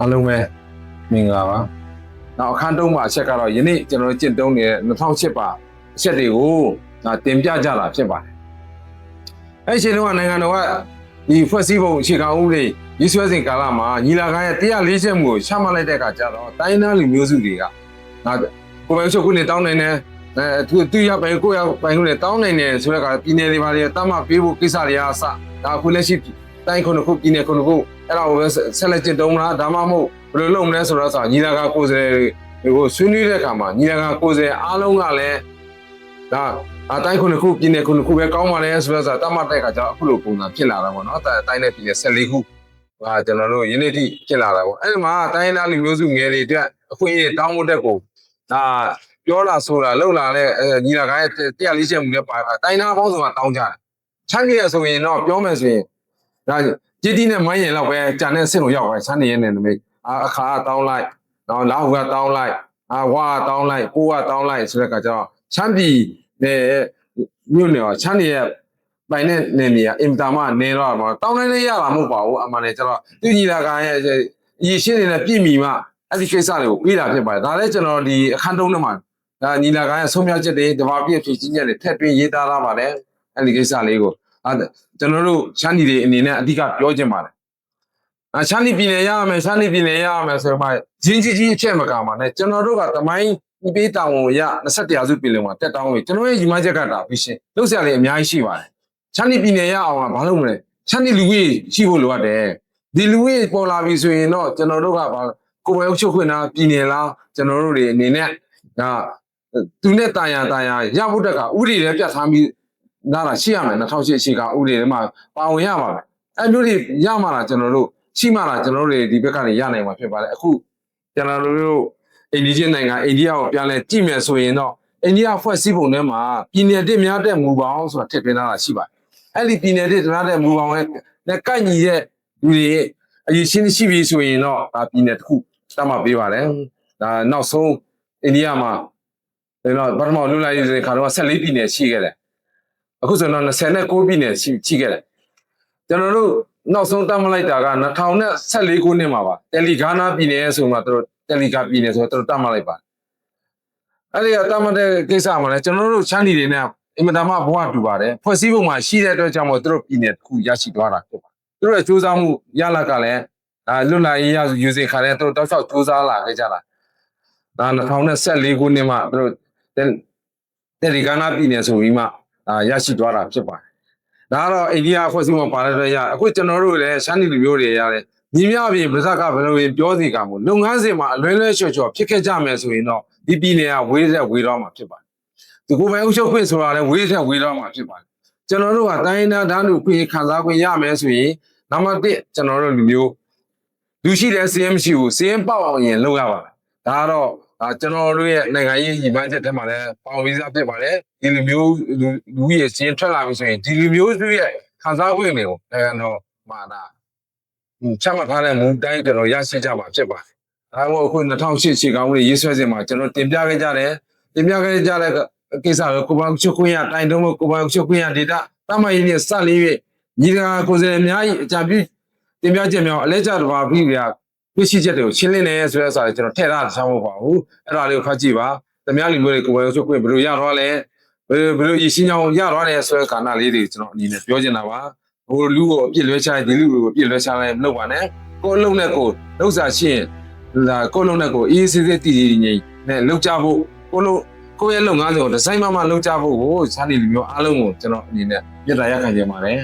အားလုံးပဲမင်္ဂလာပါနောက်အခန်းတုံးမှာအချက်ကတော့ယနေ့ကျွန်တော်တို့ကျင့်သုံးနေတဲ့2008ပါအချက်တွေကိုဒါတင်ပြကြတာဖြစ်ပါတယ်အဲ့ဒီအချိန်တုန်းကနိုင်ငံတော်ကဒီဖွဲ့စည်းပုံအခြေခံဥပဒေရေးဆွဲစဉ်ကာလမှာညီလာခံရဲ့140မှုကိုချမှတ်လိုက်တဲ့အခါကျတော့တိုင်းသားလူမျိုးစုတွေကဒါကိုယ်ပိုင်ချုပ်ခုနေတောင်းနိုင်တယ်အဲသူသူရပိုင်ကိုရပိုင်ခုနေတောင်းနိုင်တယ်ဆိုတဲ့ကပြည်နယ်တွေပါတွေတတ်မှတ်ပေးဖို့ကိစ္စတွေအားအစဒါအခုလက်ရှိ တိုင်းခုနှစ်ခုပြည်နယ်ခုနှစ်ခုအဲ့ဒါကိုပဲဆက်လက်ကျင့်သုံးမလားဒါမှမဟုတ်ဘယ်လိုလုပ်မလဲဆိုတော့ဆိုညီလာခံကိုယ်စားလှယ်တွေကိုဆွေးနွေးတဲ့အခါမှာညီလာခံကိုယ်စားလှယ်အားလုံးကလည်းဒါအတိုင်းခုနှစ်ခုပြည်နယ်ခုနှစ်ခုပဲကောင်းပါလေဆိုတော့ဆိုတတ်မှတ်တဲ့အခါကျတော့အခုလိုပုံစံဖြစ်လာတာပေါ့နော်အတိုင်းနဲ့ပြည်နယ်14ခုဟာကျွန်တော်တို့ယနေ့ထိဖြစ်လာတာပေါ့အဲ့ဒီမှာတိုင်းသားလူမျိုးစုငယ်တွေအတွက်အခွင့်အရေးတောင်းဖို့တက်ကိုဒါပြောလာဆိုတာလှုပ်လာတဲ့ညီလာခံရဲ့140ချက်မှုနဲ့ပါတာတိုင်းသားပေါင်းစုံကတောင်းကြတယ်ချမ်းကြီးရဆိုရင်တော့ပြောမယ်ဆိုရင် ဒါကြည်တီးနဲ့မိုင်းရင်တော့ပဲကြံတဲ့ဆင့်ကိုရောက်သွားချမ်းနေရဲ့နေမိတ်အခါတောင်းလိုက်တော့လာဟုကတောင်းလိုက်အာဝါတောင်းလိုက်ကိုကတောင်းလိုက်ဆိုတဲ့အခါကျတော့ချမ်းပြည်နဲ့မြို့နယ်ကချမ်းနေရဲ့ပိုင်တဲ့နေနေရအင်တာမနေတော့မှာတောင်းနိုင်လေးရတာမဟုတ်ပါဘူးအမှန်တည်းကျတော့သူညီလာခံရဲ့ရည်ရှင်းနေတဲ့ပြည်မီမှအဲ့ဒီကိစ္စတွေကိုပြီးတာဖြစ်ပါတယ်ဒါလည်းကျွန်တော်ဒီအခန်းတုံးထဲမှာဒါညီလာခံရဲ့ဆုံးဖြတ်ချက်တွေတဘာပြည့်ဖြည့်ချင်းချက်တွေထည့်သွင်းရေးသားလာပါတယ်အဲ့ဒီကိစ္စလေးကို အဲကျွန်တော်တို့ချမ်းဒီတွေအနေနဲ့အဓိကပြောချင်ပါတယ်အချမ်းဒီပြည်နယ်ရရမယ်ချမ်းဒီပြည်နယ်ရရမယ်ဆိုတော့မှဂျင်းကြီးကြီးအချက်မကမှာနဲ့ကျွန်တော်တို့ကတမိုင်းဒီပေးတောင်ကိုရ21ရာစုပြည်လုံးမှာတက်တောင်းပြီကျွန်တော်ရဲ့ညီမချက်ကတာပြီးရှင်းလှုပ်ရှားလေးအများကြီးရှိပါတယ်ချမ်းဒီပြည်နယ်ရအောင်ကဘာလို့မလဲချမ်းဒီလူကြီးရှိဖို့လိုအပ်တယ်ဒီလူကြီးပေါ်လာပြီဆိုရင်တော့ကျွန်တော်တို့ကဘာကိုယ်ပိုင်အုပ်ချုပ်ခွင့်လားပြည်နယ်လားကျွန်တော်တို့တွေအနေနဲ့ဒါသူနဲ့တာယာတာယာရဖို့တက်ကဥပဒေလည်းပြတ်ထားပြီး နားတာရှိရမယ်2008ရှိကဥပဒေထဲမှာပါဝင်ရပါမယ်အဲ့မျိုးတွေရမှာလားကျွန်တော်တို့ရှိမှလားကျွန်တော်တို့တွေဒီဘက်ကနေရနိုင်မှာဖြစ်ပါတယ်အခုကျွန်တော်တို့အိန္ဒိယနိုင်ငံအိန္ဒိယကိုပြန်လဲကြည့်မယ်ဆိုရင်တော့အိန္ဒိယဖွဲ့စည်းပုံထဲမှာပြည်နယ်တစ်များတဲ့မူပေါင်းဆိုတာထည့်သွင်းထားတာရှိပါတယ်အဲ့ဒီပြည်နယ်တစ်များတဲ့မူပေါင်းနဲ့ကန့်ညီတဲ့လူတွေအရေးရှင်းရှိပြီဆိုရင်တော့ဒါပြည်နယ်တစ်ခုတတ်မှတ်ပေးပါတယ်ဒါနောက်ဆုံးအိန္ဒိယမှာဒါတော့ပထမလွတ်လပ်ရေးတဲ့ခါတော့14ပြည်နယ်ရှိခဲ့တယ် အခုဆိုတော့29ပြည်နယ်ရှိရှိခဲ့တယ်ကျွန်တော်တို့နောက်ဆုံးတတ်မှတ်လိုက်တာက2014ခုနှစ်မှာပါတယ်လီဂါနာပြည်နယ်ဆိုမှတို့တယ်လီဂါပြည်နယ်ဆိုတော့တတ်မှတ်လိုက်ပါအဲ့ဒီကတတ်မှတ်တဲ့ကိစ္စမှာလည်းကျွန်တော်တို့ချမ်းတီတွေနဲ့အင်မတန်မှဘဝတူပါတယ်ဖွဲ့စည်းပုံမှာရှိတဲ့အတွက်ကြောင့်မို့သူတို့ပြည်နယ်တစ်ခုရရှိသွားတာဖြစ်ပါတယ်သူတို့ရဲ့စူးစမ်းမှုရလကလည်းဒါလွတ်လပ်ရေးရယူစေခါတဲ့သူတို့တောက်လျှောက်စူးစမ်းလာခဲ့ကြတာဒါ2014ခုနှစ်မှာသူတို့တယ်လီဂါနာပြည်နယ်ဆိုပြီးမှ အာရရှိသွားတာဖြစ်ပါတယ်ဒါကတော့အိန္ဒိယဖွဲ့စည်းပုံပါတဲ့အတွက်ရအခုကျွန်တော်တို့လည်းရှမ်းပြည်လူမျိုးတွေရတယ်ညီမြပြင်ဗဇက်ကဘယ်လိုရင်ပြောစီကံမို့လုပ်ငန်းစဉ်မှာအလွဲလွဲချော်ချော်ဖြစ်ခဲ့ကြမယ်ဆိုရင်တော့ဒီပြည်နယ်ကဝေးတဲ့ဝေးတော့မှာဖြစ်ပါတယ်ဒီကိုယ်ပိုင်အုပ်ချုပ်ခွင့်ဆိုတာလည်းဝေးတဲ့ဝေးတော့မှာဖြစ်ပါတယ်ကျွန်တော်တို့ကတိုင်းဒေသဓာတ်လူခွင့်ခံစားခွင့်ရမယ်ဆိုရင်နံပါတ်1ကျွန်တော်တို့လူမျိုးလူရှိတဲ့ CMC ကိုစီးရင်ပေါက်အောင်ရင်လုပ်ရပါမယ်ဒါကတော့ ဒါကျွန်တော်တို့ရဲ့နိုင်ငံရေးညီမချက်ထဲမှာလည်းပေါင်ဝီဇာဖြစ်ပါတယ်ဒီလူမျိုးလူလူရဲ့စီးရင်ထွက်လာပြီဆိုရင်ဒီလူမျိုးစုရဲ့ခံစားခွင့်တွေကိုနိုင်ငံတော်မှာဒါချမှတ်ထားတဲ့မူတိုင်းကျွန်တော်ရရှိကြမှာဖြစ်ပါတယ်။ဒါမှမဟုတ်အခု2008ရှေ့ကောင်းလေးရေးဆွဲစဉ်မှာကျွန်တော်တင်ပြခဲ့ကြတယ်။တင်ပြခဲ့ကြတဲ့ကိစ္စကိုကိုပိုင်ချုပ်ခွင့်ရတိုင်တုံးကိုပိုင်ချုပ်ခွင့်ရဒေတာတမယင်းနဲ့စလေး၍ညီကကိုယ်စားလှယ်အများကြီးအကြံပြုတင်ပြချက်များအလဲကျတော်ပါပြီဗျာ ပြရှိချက်တွေကိုရှင်းလင်းနေဆိုတဲ့စာတွေကျွန်တော်ထည့်ထားတာမဟုတ်ပါဘူး။အဲ့ဒါလေးကိုဖတ်ကြည့်ပါ။တမန်လူမျိုးတွေကိုပိုင်ချုပ်ခွင့်ဘယ်လိုရတော့လဲဘယ်ဘယ်လိုရရှိအောင်ရတော့လဲဆိုတဲ့ကာဏလေးတွေကျွန်တော်အနေနဲ့ပြောချင်တာပါ။ဟိုလူကိုအပြစ်လွဲချရင်ဒီလူကိုအပြစ်လွဲချလိုက်မလုပ်ပါနဲ့ကိုယ်အလုံးနဲ့ကိုယ်လှုပ်ရှားရှင်းလာကိုယ်လုံးနဲ့ကိုယ်အေးအေးဆေးဆေးတည်တည်ငြိမ်နဲ့လှုပ်ကြဖို့ကိုယ်လုံးကိုယ့်ရဲ့လုပ်ငန်းစဉ်ကိုဒီဇိုင်းမမလှုပ်ကြဖို့ကိုစာနေလူမျိုးအားလုံးကိုကျွန်တော်အနေနဲ့ပြတ်တာရခံကြပါတယ်